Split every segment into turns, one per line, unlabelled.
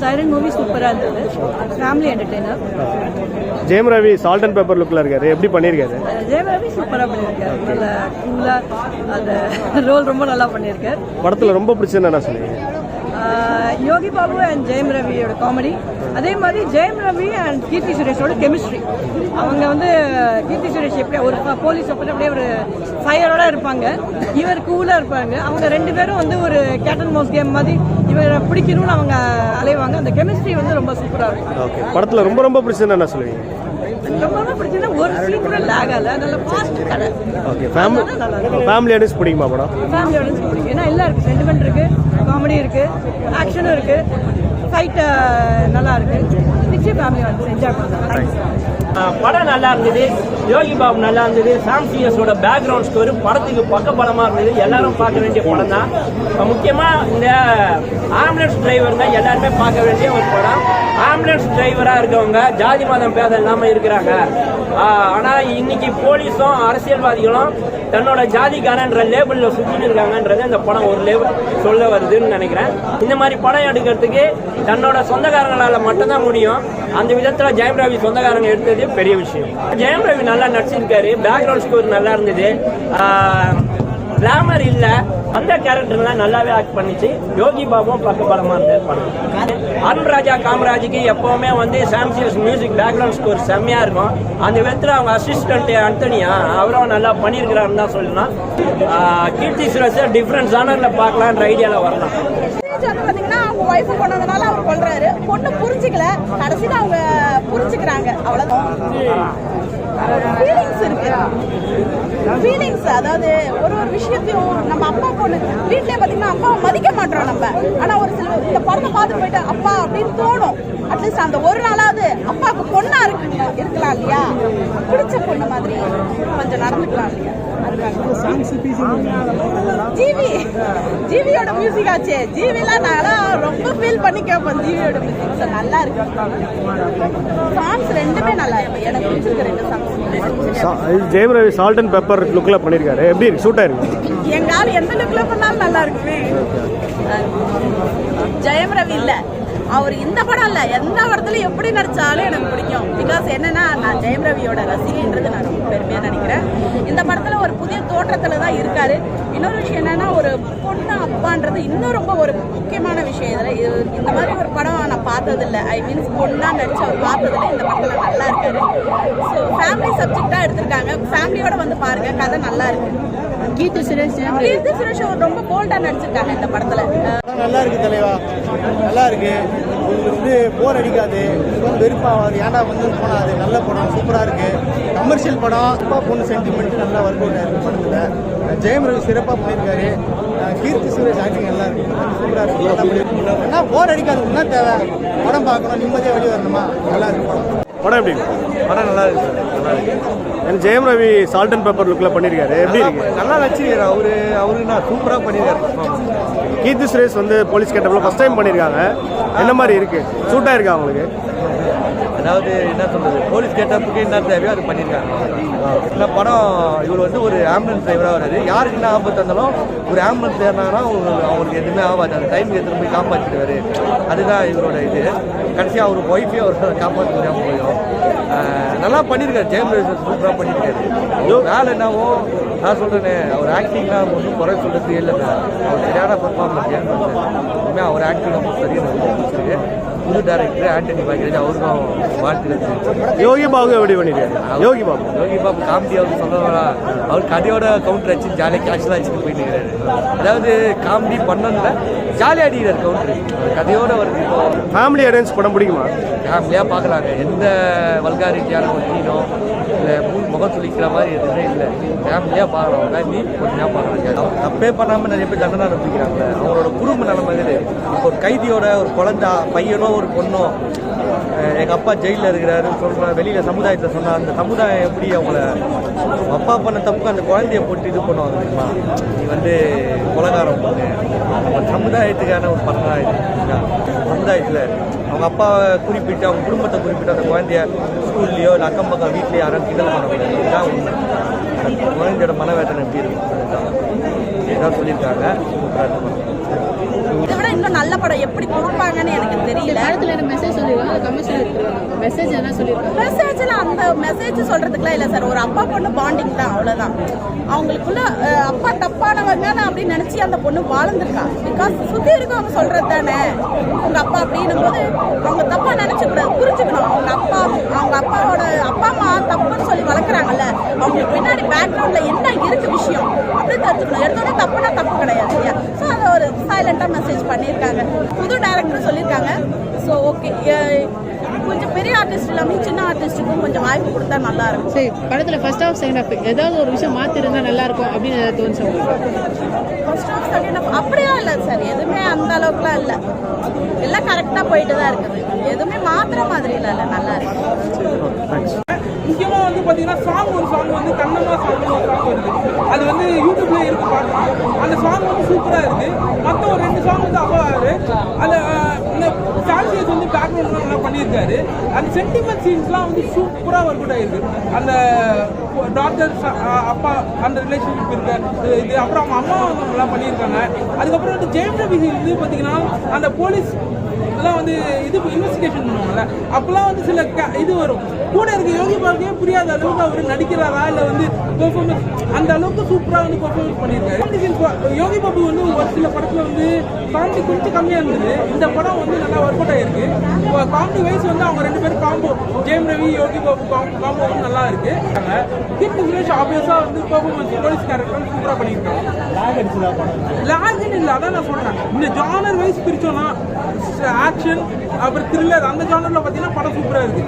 Siren movie சூப்பராக இருந்தது. Family entertainer
Jayam Ravi salt and pepper லுக்கில் இருக்காரு. எப்படி பண்ணியிருக்காரு?
ஜெயபாபி சூப்பராக பண்ணியிருக்காரு. நல்ல கூலாக அந்த ரோல் ரொம்ப நல்லா பண்ணியிருக்காரு.
படத்தில் ரொம்ப பிடிச்சதுன்னு என்ன
ஆஹ் யோகி பாபு அண்ட் ஜெயம் ரவியோட காமெடி அதே மாதிரி ஜெயம் ரவி அண்ட் கீர்த்தி சுரேஷோட கெமிஸ்ட்ரி அவங்க வந்து கீர்த்தி சுரேஷ் எப்படி ஒரு போலீஸ் அப்படி அப்படியே ஒரு ஃபயரோட இருப்பாங்க. இவர் கூலாக இருப்பாங்க. அவங்க ரெண்டு பேரும் வந்து ஒரு கேட்டன் மோஸ் கேம் மாதிரி இவரை பிடிக்கணும்னு அவங்க அலைவாங்க. அந்த கெமிஸ்ட்ரி வந்து ரொம்ப சூப்பராக இருக்கும்.
படத்தில் ரொம்ப ரொம்ப பிடிச்சதுன்னு என்ன சொல்லுவீங்க?
ரொம்ப ரொம்ப பிடிச்சதுன்னா ஒரு சீன் கூட லேக் ஆகல. நல்ல ஃபாஸ்ட் கடை
ஓகே ஃபேமிலி ஃபேமிலி ஆடியன்ஸ் பிடிக்குமா படம்?
ஃபேமிலியோட பிடிக்கும். ஏன்னா எல்லாம் இருக்குது சென்டிமெண்ட் இருக்குது காமெடி இருக்குது ஆக்ஷனும் இருக்குது ஃபைட் நல்லா நிச்சயம் ஃபேமிலி என்ஜாய்
ஆஹ் படம் நல்லா இருந்தது. யோகி பாபு நல்லா இருந்தது. சாம் சிஎஸோட பேக்ரவுண்ட் ஸ்டோரி படத்துக்கு பக்க படமா இருந்தது. எல்லாரும் பார்க்க வேண்டிய படம் தான். முக்கியமா இந்த ஆம்புலன்ஸ் டிரைவருங்க எல்லாருமே பார்க்க வேண்டிய ஒரு படம். ஆம்புலன்ஸ் டிரைவரா இருக்கவங்க ஜாதி மதம் பேதம் இல்லாம இருக்கிறாங்க ஆஹ் ஆனா இன்னைக்கு போலீஸும் அரசியல்வாதிகளும் தன்னோட ஜாதிக்காரன்ற லேபிள்ல சுத்திட்டு இருக்காங்கன்றது இந்த படம் ஒரு லேபிள் சொல்ல வருதுன்னு நினைக்கிறேன். இந்த மாதிரி படம் எடுக்கிறதுக்கு தன்னோட சொந்தக்காரங்களால மட்டும்தான் முடியும். அந்த விதத்துல ஜெயம் ரவி சொந்தக்காரங்க எடுத்தது பெரிய விஷயம். ஜெயம் ரவி நல்லா நடிச்சிருக்காரு. பேக்ரவுண்ட் ஸ்கோர் நல்லா இருந்தது. கிளாமர் இல்ல. அந்த கேரக்டர்லாம் நல்லாவே ஆக்ட் பண்ணிச்சு. யோகி பாபுவும் பக்க பலமா இருந்தது படம். அருண் ராஜா காமராஜுக்கு எப்பவுமே வந்து சாம்சியஸ் மியூசிக் பேக்ரவுண்ட் ஸ்கோர் செம்மையா இருக்கும். அந்த விதத்துல அவங்க அசிஸ்டன்ட் அந்தனியா அவரும் நல்லா பண்ணியிருக்கிறாருன்னு தான் சொல்லணும். ஆஹ் கீர்த்தி சுரேஷ் டிஃப்ரெண்ட் ஜானர்ல பார்க்கலான்ற ஐடியால வரலாம்.
பாத்தீங்கன்னா அவங்க ஒய்ஃபை கொண்டதுனால அவர் கொல்றாரு. பொண்ணு புரிஞ்சுக்கல. கடைசியில அவங்க புரிஞ்சுக்கிறாங்க. அவ்வளவுதான். ஃபீலிங்ஸ் இருக்கு. ஃபீலிங்ஸ் அதாவது ஒரு ஒரு விஷயத்தையும் நம்ம அப்பா பொண்ணு வீட்டிலே பார்த்தீங்கன்னா அப்பாவை மதிக்க மாட்டோம் நம்ம. ஆனால் ஒரு சில இந்த படத்தை பார்த்து போயிட்டு அப்பா அப்படின்னு தோணும். அட்லீஸ்ட் அந்த ஒரு நாளாவது அப்பாவுக்கு பொண்ணா இருக்கு இருக்கலாம் இல்லையா? பிடிச்ச பொண்ணு மாதிரி கொஞ்சம் நடந்துக்கலாம் இல்லையா? ஜிவி ஜிவியோட மியூசிக் ஆச்சே. ஜிவிலாம் ரொம்ப ஃபீல் பண்ணி ஜிவியோட மியூசிக் நல்லா இருக்கு. சாங்ஸ் ரெண்டுமே நல்லா இருக்கு. எனக்கு பிடிச்சிருக்கு ரெண்டு சாங்ஸ்
சா- இது Jayam Ravi salt and pepper லுக்கில் பண்ணியிருக்காரு எப்படி இருக்கு? சூட்டாக இருக்கு?
எங்க ஆள் எந்த லுக்ல பண்ணாலும் நல்லா இருக்குமே. ஜெயம் ரவி இல்ல. அவர் இந்த படம் இல்ல எந்த படத்துல எப்படி நடிச்சாலும் எனக்கு பிடிக்கும். பிகாஸ் என்னன்னா நான் ஜெயம் ரவியோட ரசிகன்றது நான் ரொம்ப பெருமையா நினைக்கிறேன் இந்த படத்துல ஒரு புதிய தோற்றத்துல தான் இருக்காரு. இன்னொரு விஷயம் என்னன்னா ஒரு பொண்ணு அப்பான்றது இன்னும் ரொம்ப ஒரு முக்கியமான விஷயம் இதுல. இது இந்த மாதிரி ஒரு படம் நான் பார்த்தது ஐ மீன்ஸ் பொண்ணா நடிச்சு அவர் பார்த்ததுல இந்த படத்துல நல்லா இருக்காரு. ஸோ ஃபேமிலி சப்ஜெக்டா எடுத்திருக்காங்க. ஃபேமிலியோட வந்து பாருங்க கதை நல்லா இருக்கு. கீர்த்தி சுரேஷ். கீர்த்தி சுரேஷ் ரொம்ப போல்டா நடிச்சிருக்காங்க இந்த படத்துல.
நல்லா இருக்கு தலைவா. நல்லா இருக்கு. உங்களுக்கு வந்து போர் அடிக்காது. ரொம்ப வெறுப்பாகாது ஏன்டா வந்து போனாது நல்ல படம். சூப்பராக இருக்கு. கமர்ஷியல் படம். அப்பா பொண்ணு சென்டிமெண்ட் நல்லா ஒர்க் அவுட் ஆயிருக்கு படத்தில். ஜெயம் ரவி சிறப்பாக பண்ணியிருக்காரு கீர்த்தி சுரேஷ் ஆக்டிங் நல்லா இருக்கு. சூப்பராக இருக்கு. நல்லா ஏன்னா போர் அடிக்காது என்ன தேவை? படம் பார்க்கணும். நிம்மதியாக வெளியே வரணுமா? நல்லா இருக்கு படம்.
படம் எப்படி
படம் நல்லா இருக்கு சார் நல்லா இருக்கு.
Jayam Ravi salt and pepper லுக்கில் பண்ணியிருக்காரு எப்படி இருக்கு?
நல்லா நடிச்சிருக்காரு. அவரு அவரு நான் சூப்பராக பண்ணியிருக்காரு
கீர்த்தி சுரேஷ் வந்து போலீஸ் கேட்டப்பில் ஃபஸ்ட் டைம் பண்ணியிருக்காங்க என்ன மாதிரி இருக்கு? சூட்டாக இருக்கா அவங்களுக்கு
அதாவது என்ன சொல்றது போலீஸ் கேட்டப்புக்கு என்ன தேவையோ அது பண்ணியிருக்காங்க. இந்த படம் இவர் வந்து ஒரு ஆம்புலன்ஸ் டிரைவராக வராரு யாருக்கு என்ன ஆபத்து இருந்தாலும் ஒரு ஆம்புலன்ஸ் ஏறினாங்கன்னா அவங்களுக்கு எதுவுமே ஆகாது. அந்த டைமுக்கு எடுத்துகிட்டு போய் காப்பாற்றிடுவார் அதுதான் இவரோட இது. கடைசியாக அவர் ஒய்ஃபே அவர் காப்பாற்ற முடியாமல் போயிடும் நல்லா பண்ணியிருக்காரு. ஜெயம் ரவி சூப்பராக பண்ணியிருக்காரு. ஐயோ வேலை என்னவோ நான் சொல்கிறேனே அவர் ஆக்டிங்லாம் ஒன்றும் குறை சொல்கிறது இல்லை அவர் சரியான பர்ஃபார்மன்ஸ் ஏன்னா அவர் ஆக்டிங் ரொம்ப சரியான ரொம்ப புது டேரக்டர் ஆண்டனி பாக்கியராஜ் அவருக்கும் வாழ்த்துக்கள்
யோகி பாபு எப்படி பண்ணியிருக்காரு யோகி பாபு.
யோகி பாபு காமெடி அவர் சொல்லுவாரா அவர் கதையோட கவுண்டர் அடிச்சு ஜாலியாக கேஷுவலாக வச்சுட்டு போயிட்டு இருக்கிறாரு அதாவது காமெடி பண்ணல ஜாலியாக அடிக்கிறார் கவுண்டர் கதையோட வருது இப்போ.
ஃபேமிலி ஆடியன்ஸ் படம் பிடிக்குமா?
ஃபேமிலியாக பார்க்கலாங்க. எந்த வல்காரிட்டியான ஒரு சீனோ இல்லை மூணு முகம் துளிக்கிற மாதிரி எதுவுமே இல்லை. ஃபேமிலியாக பார்க்கலாம் ஃபேமிலி பொறுமையாக பார்க்கலாம் தப்பே பண்ணாமல் நிறைய பேர் தண்டனை அனுப்பிக்கிறாங்களே அவரோட குடும்ப நிலைமை ஒரு கைதியோட ஒரு குழந்தை பையனோ ஒரு பொண்ணும் எங்கள் எங்க அப்பா ஜெயிலில் இருக்கிறாருன்னு சொல்ற வெளியில சமுதாயத்தில் சொன்னா அந்த சமுதாயம் எப்படி அவங்கள அவங்க அப்பா பண்ண தப்புக்கு அந்த குழந்தைய போட்டு இது பண்ணுவாங்க தெரியுமா? நீ வந்து கொலகாரம் பண்ணு. நம்ம சமுதாயத்துக்கான ஒரு படம் இது சமுதாயத்தில் அவங்க அப்பாவை குறிப்பிட்டு அவங்க குடும்பத்தை குறிப்பிட்டு அந்த குழந்தைய ஸ்கூல்லையோ இல்லை அக்கம் பக்கம் வீட்லேயோ யாரும் கிண்டல் பண்ண இதுதான் உண்மை. அந்த குழந்தையோட மனவேதனை எப்படி இருக்கும்? அதுதான். சொல்லியிருக்காங்க சூப்பராக இருக்கும்
இதை விட இன்னும் நல்ல படம் எப்படி கொடுப்பாங்கன்னு எனக்கு தெரியல.
படத்துல என்ன மெசேஜ் சொல்லிருக்காங்க கமர்ஷியல் எடுத்துருக்காங்க மெசேஜ் என்ன சொல்லிருக்காங்க
மெசேஜ்ல அந்த மெசேஜ் சொல்றதுக்குலாம் இல்ல சார். ஒரு அப்பா பொண்ணு பாண்டிங் தான் அவ்வளவுதான். அவங்களுக்குள்ள அப்பா தப்பானவங்க அப்படின்னு நினைச்சு அந்த பொண்ணு வாழ்ந்திருக்கா. பிகாஸ் சுத்தி இருக்கவங்க சொல்றது தானே. உங்க அப்பா அப்படின்னும் போது அவங்க தப்பா நினைச்சு கூடாது புரிஞ்சுக்கணும். அவங்க அப்பா அவங்க அப்பாவோட அப்பா அம்மா தப்புன்னு சொல்லி வளர்க்குறாங்கல்ல அவங்களுக்கு பின்னாடி பேக்ரவுண்ட்ல என்ன இருக்கு விஷயம்? அப்படி தெரிஞ்சுக்கணும். எடுத்தோடனே தப்புனா தப்பு சைலண்டா மெசேஜ் பண்ணியிருக்காங்க. புது டேரக்டர் சொல்லியிருக்காங்க. ஸோ ஓகே கொஞ்சம் பெரிய ஆர்டிஸ்ட் இல்லாமல் சின்ன ஆர்டிஸ்ட்டுக்கும் கொஞ்சம் வாய்ப்பு கொடுத்தா நல்லா இருக்கும்.
சரி படத்துல ஃபர்ஸ்ட் ஹாஃப் செகண்ட் ஹாஃப் ஏதாவது ஒரு விஷயம் மாத்தி இருந்தா நல்லா இருக்கும் அப்படின்னு ஏதாவது தோணுச்சு
ஃபர்ஸ்ட் ஆஃப் செகண்ட் ஆஃப் அப்படிலாம் இல்லை சார் எதுவுமே அந்த அளவுக்குலாம் இல்லை. எல்லாம் கரெக்டாக போயிட்டு தான் இருக்குது. எதுவுமே மாத்திர மாதிரி இல்லை இல்லை நல்லா இருக்கு.
முக்கியமாக வந்து பார்த்தீங்கன்னா சாங் ஒரு சாங் வந்து கண்ணம்மா சாங் ஒரு சாங் வருது. அது வந்து யூடியூப்ல இருக்கு பார்க்கலாம் அந்த சாங் வந்து சூப்பராக இருக்கு. மற்ற ஒரு ரெண்டு சாங் வந்து அவ்வளோ அது இந்த சான்சியஸ் வந்து பேக்ரவுண்ட்லாம் நல்லா பண்ணியிருக்காரு. அந்த சென்டிமெண்ட் சீன்ஸ்லாம் வந்து சூப்பராக ஒர்க் அவுட் ஆயிருக்கு. அந்த டாக்டர் அப்பா அந்த ரிலேஷன்ஷிப் இருக்க இது அப்புறம் அவங்க அம்மா வந்து நல்லா பண்ணியிருக்காங்க. அதுக்கப்புறம் வந்து ஜெயம் ரவி வந்து பார்த்தீங்கன்னா அந்த போலீஸ் எல்லாம் வந்து இது இன்வெஸ்டிகேஷன் பண்ணுவாங்கல்ல? அப்பெல்லாம் வந்து சில க- இது வரும். கூட இருக்க யோகி பாபுக்கே புரியாத அளவுக்கு அவர் நடிக்கிறாரா? இல்லை வந்து பெர்ஃபார்மன்ஸ் அந்த அளவுக்கு சூப்பராக வந்து பெர்ஃபார்மன்ஸ் பண்ணியிருக்காரு. யோகி பாபு வந்து ஒரு சில படத்தில் வந்து காமெடி கொஞ்சம் கம்மியாக இருந்தது. இந்த படம் வந்து நல்லா ஒர்க் அவுட் ஆயிருக்கு. காமெடி வைஸ் வந்து அவங்க ரெண்டு பேரும் காம்போ ஜெயம் ரவி யோகி பாபு காம்போ வந்து நல்லா இருக்கு. கீர்த்தி சுரேஷ் ஆப்வியஸாக வந்து பெர்ஃபார்மன்ஸ் போலீஸ் கேரக்டர் சூப்பராக பண்ணியிருக்காங்க லாகுன்னு இல்லை அதான் நான் சொல்றேன். இந்த ஜானர் வைஸ் பிரிச்சோன்னா ஆக்ஷன் அப்புறம் த்ரில்லர் அந்த ஜானர்ல பார்த்தீங்கன்னா படம் சூப்பராக இருக்கு.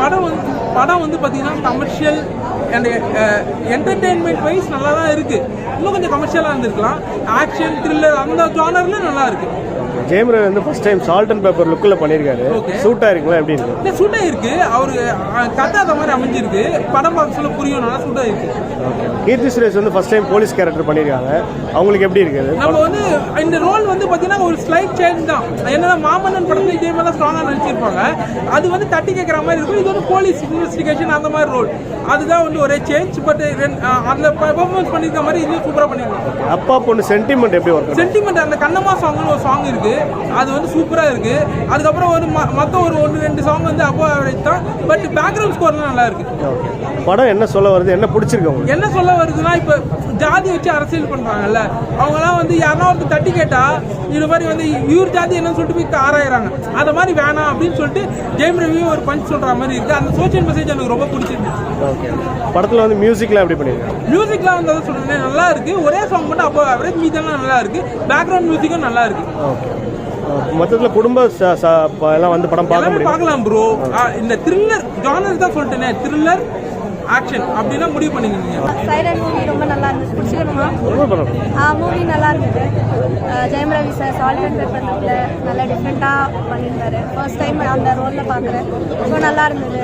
படம் வந்து படம் வந்து பார்த்தீங்கன்னா commercial and entertainment uh, wise நல்லா தான் இருக்கு. இன்னும் கொஞ்சம் கமர்ஷியலாக இருந்திருக்கலாம். ஆக்ஷன் த்ரில்லர் அந்த ஜானர்ல நல்லா இருக்கு.
ஜெயம் ரவி வந்து first time salt and pepper லுக்கில் பண்ணியிருக்காரு. சூட்டாக இருக்குங்களா எப்படி இருக்கு?
இந்த சூட்டா இருக்கு. அவரு கதை அந்த மாதிரி அமைஞ்சிருக்கு. படம் பார்க்க சொல்ல புரியும் நல்லா சூட்டா இருக்கு.
கீர்த்தி சுரேஷ் வந்து ஃபர்ஸ்ட் டைம் போலீஸ் கேரக்டர் பண்ணியிருக்காங்க. அவங்களுக்கு எப்படி இருக்குது
நம்ம வந்து இந்த ரோல் வந்து பார்த்தீங்கன்னா ஒரு ஸ்லைட் சேஞ்ச் தான். என்னன்னா மாமன்னன் படத்துல இதே மாதிரி ஸ்ட்ராங்காக நடிச்சிருப்பாங்க. அது வந்து தட்டி கேட்குற மாதிரி இருக்கும். இது வந்து போலீஸ் இன்வெஸ்டிகேஷன் அந்த மாதிரி ரோல் அதுதான் வந்து ஒரே சேஞ்ச் பட் அந்த பெர்ஃபார்மன்ஸ் பண்ணியிருக்க மாதிரி இதுவும் சூப்பராக பண்ணியிருக்காங்க
அப்பா பொண்ணு சென்டிமெண்ட் எப்படி ஒர்க்
சென்டிமெண்ட் அந்த கண்ணம்மா சாங்னு ஒரு சாங் இருக்கு. அது வந்து சூப்பரா இருக்கு. அதுக்கப்புறம் ஒரு ம- மத்த ஒரு ஒன்று ரெண்டு சாங் வந்து அப்போ தான். பட் பேக்ரவுண்ட் ஸ்கோர்லாம் நல்லா இருக்கு.
படம் என்ன சொல்ல வருது? என்ன பிடிச்சிருக்கு
என்ன சொல்ல வருதுன்னா இப்போ ஜாதி வச்சு அரசியல் பண்றாங்கல்ல அவங்கலாம் வந்து யாரா ஒருத்தர் தட்டி கேட்டா இது மாதிரி வந்து இவர் ஜாதி என்னன்னு சொல்லிட்டு போய் ஆராயிறாங்க. அந்த மாதிரி வேணாம் அப்படின்னு சொல்லிட்டு ஜெயம் ரவி ஒரு பஞ்ச் சொல்ற மாதிரி இருக்கு. அந்த சோஷியல் மெசேஜ் எனக்கு ரொம்ப பிடிச்சிருந்துச்சு
ஓகே படத்தில் வந்து மியூசிக்லாம் எப்படி பண்ணியிருக்காங்க
மியூசிக்லாம் வந்து அதான் சொல்றேன். நல்லா இருக்கு. ஒரே சாங் மட்டும் அப்போ அவரேஜ் மீதெல்லாம் நல்லா இருக்கு. பேக்ரவுண்ட் மியூசிக்கும் நல்லா இருக்கு.
ஓகே மொத்தத்தில் குடும்ப எல்லாம் வந்து படம் பார்க்க முடியும்?
பார்க்கலாம் ப்ரோ இந்த த்ரில்லர் ஜானர் தான் சொல்லிட்டேனே. த்ரில்லர் ஆக்ஷன் அப்படின்னா முடிவு பண்ணிக்கணும்
சைரன் மூவி ரொம்ப நல்லா இருந்துச்சு பிடிச்சிக்கணுமா மூவி நல்லா இருந்தது. Jayam Ravi sir salt and pepper லுக்கில் நல்லா டிஃப்ரெண்ட்டாக பண்ணியிருந்தாரு. ஃபர்ஸ்ட் டைம் அந்த ரோலில் பார்க்குறேன் ஸோ நல்லா இருந்தது.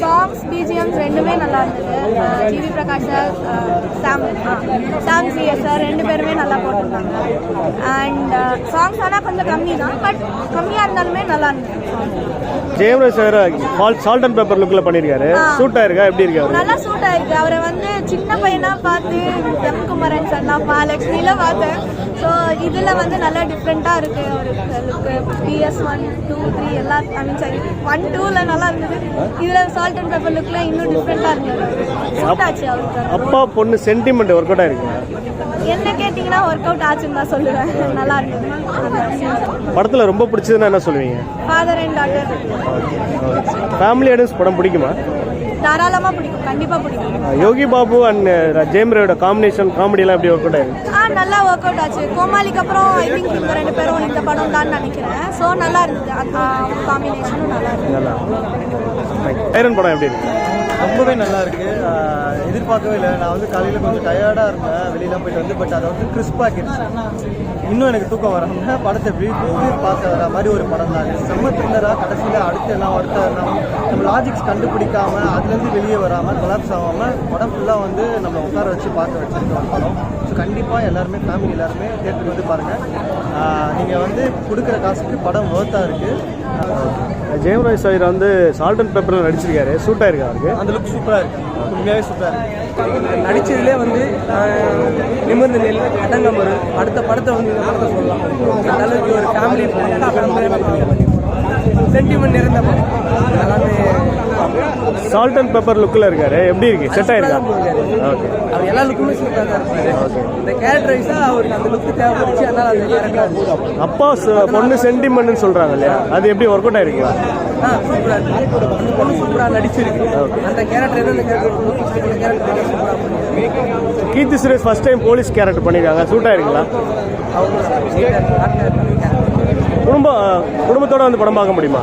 சாங்ஸ் பிஜிஎம்ஸ் ரெண்டுமே நல்லா இருந்தது. G V Prakash sir Sam Sam C S sir ரெண்டு பேருமே நல்லா போட்டிருந்தாங்க. அண்ட் சாங்ஸ் ஆனால் கொஞ்சம் கம்மி தான் பட் கம்மியாக இருந்தாலுமே நல்லா இருந்தது.
Jayam Ravi sir salt and pepper லுக்கில் பண்ணியிருக்காரு சூட்டாக இருக்கா? எப்படி இருக்கு அவரு?
நல்லா சூட் ஆயிருக்கு அவரை வந்து சின்ன பையனா பார்த்து எம் குமரன் சன்னா பாலக்ஷ்மியில பார்த்தேன். ஸோ இதில் வந்து நல்லா டிஃப்ரெண்ட்டாக இருக்கு அவருக்கு. பிஎஸ் ஒன் டூ த்ரீ எல்லா ஐ மீன் சரி ஒன் டூவில் நல்லா இருந்தது. இதில் சால்ட் அண்ட் பேப்பர் லுக்கில் இன்னும் டிஃப்ரெண்ட்டாக இருந்தது சூட் ஆச்சு அவருக்கு.
அப்பா பொண்ணு சென்டிமெண்ட் ஒர்க் அவுட் ஆயிருக்கு.
என்ன கேட்டிங்கன்னா ஒர்க் அவுட் ஆச்சுன்னு தான் சொல்லுவேன். நல்லா இருந்தது.
படத்தில் ரொம்ப பிடிச்சதுன்னா என்ன சொல்லுவீங்க?
Father and daughter
family audience படம் பிடிக்குமா?
தாராளமாக பிடிக்கும் கண்டிப்பாக பிடிக்கும்.
யோகி பாபு அண்ட் ஜெயம் ரவியோட காம்பினேஷன் காமெடியெல்லாம் எப்படி ஒர்க் அவுட்
ஆ நல்லா ஒர்க் அவுட் ஆச்சு. கோமாளிக்கு அப்புறம் ஐ திங்க் இவங்க ரெண்டு பேரும் இந்த படம் தான் நினைக்கிறேன். ஸோ நல்லா இருந்தது. காம்பினேஷனும் நல்லா இருந்தது.
ஐரன் படம் எப்படி இருக்கு?
ரொம்பவே நல்லா இருக்கு. எதிர்பார்க்கவே இல்லை. நான் வந்து காலையில் கொஞ்சம் டயர்டாக இருந்தேன். வெளியெல்லாம் போயிட்டு வந்து பட் அதை வந்து கிறிஸ்பாக்கிடுச்சு இன்னும் எனக்கு தூக்கம் வராம படத்தை விழித்து பார்க்க வர மாதிரி ஒரு படம் தான் செம்ம த்ரில்லராக கடைசியில் அடுத்து எல்லாம் ஒருத்தர் நம்ம நம்ம லாஜிக்ஸ் கண்டுபிடிக்காம அதில் அதுலேருந்து வெளியே வராமல் கொலாப்ஸ் ஆகாமல் படம் ஃபுல்லாக வந்து நம்ம உட்கார வச்சு பார்க்க வச்சுருக்க ஒரு படம். ஸோ கண்டிப்பாக எல்லாருமே ஃபேமிலி எல்லாருமே தேட்டருக்கு வந்து பாருங்கள் நீங்கள் வந்து கொடுக்குற காசுக்கு படம் ஒர்த்தாக இருக்குது
ஜெயம் ரவி சார் வந்து சால்ட் அண்ட் பேப்பரில் நடிச்சிருக்காரு. சூட்டாக இருக்கா அவருக்கு?
அந்த லுக் சூப்பராக இருக்குது உண்மையாகவே சூப்பராக இருக்குது
நடிச்சதுலேயே வந்து நிமிர்ந்து நெல் அடங்கமரு அடுத்த படத்தை வந்து படத்தை சொல்லலாம். அளவுக்கு ஒரு ஃபேமிலி சென்டிமெண்ட் நிறைந்த படம். எல்லாமே
சால்ட் அண்ட் பேப்பர் லுக்கில் இருக்காரு. எப்படி இருக்கு? செட் ஆயிருக்கா? ஓகே
அவர் எல்லா லுக்குமே சூப்பராக தான் இருப்பாரு இந்த கேரக்டர் வைஸாக அவருக்கு அந்த லுக்கு தேவைப்படுச்சு அதனால அந்த கேரக்டர்
அப்பா பொண்ணு சென்டிமெண்ட்னு சொல்றாங்க இல்லையா? அது எப்படி ஒர்க் அவுட் ஆயிருக்கா?
ஆ சூப்பராக இருக்கு. அந்த பொண்ணு சூப்பராக நடிச்சிருக்கு. அந்த கேரக்டர் எந்த கேரக்டர் அந்த கேரக்டர் சூப்பராக பண்ணிருக்கு
Keerthy Suresh first time police character பண்ணியிருக்காங்க இருக்குங்களா
அவங்க
குடும்பம் குடும்பத்தோட வந்து படம் பார்க்க முடியுமா?